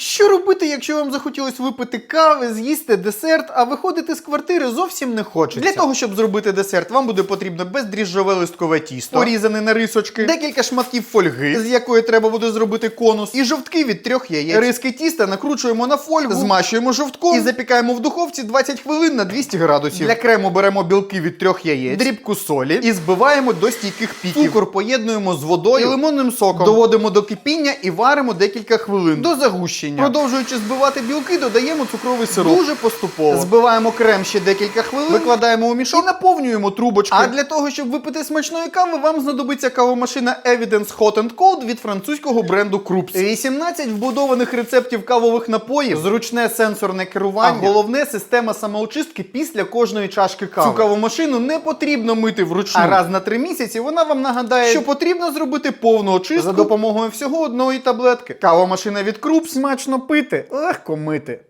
Що робити, якщо вам захотілось випити кави, з'їсти десерт, а виходити з квартири зовсім не хочеться? Для того, щоб зробити десерт, вам буде потрібно бездріжджове листкове тісто, порізане на рисочки, декілька шматків фольги, з якої треба буде зробити конус, і жовтки від трьох яєць. Риски тіста накручуємо на фольгу, змащуємо жовтком і запікаємо в духовці 20 хвилин на 200 градусів. Для крему беремо білки від трьох яєць, дрібку солі і збиваємо до стійких піків. Цукор поєднуємо з водою і лимонним соком. Доводимо до кипіння і варимо декілька хвилин до загущення. Продовжуючи збивати білки, додаємо цукровий сироп. Дуже поступово. Збиваємо крем ще декілька хвилин, викладаємо у мішок і наповнюємо трубочки. А для того, щоб випити смачної кави, вам знадобиться кавомашина Evidence Hot and Cold від французького бренду Krups. 18 вбудованих рецептів кавових напоїв, зручне сенсорне керування, а головне система самоочистки після кожної чашки кави. Цю кавомашину не потрібно мити вручну. А раз на три місяці вона вам нагадає, що потрібно зробити повну очистку за допомогою всього одної таблетки. Кавомашина від Krups смачно пити, легко мити.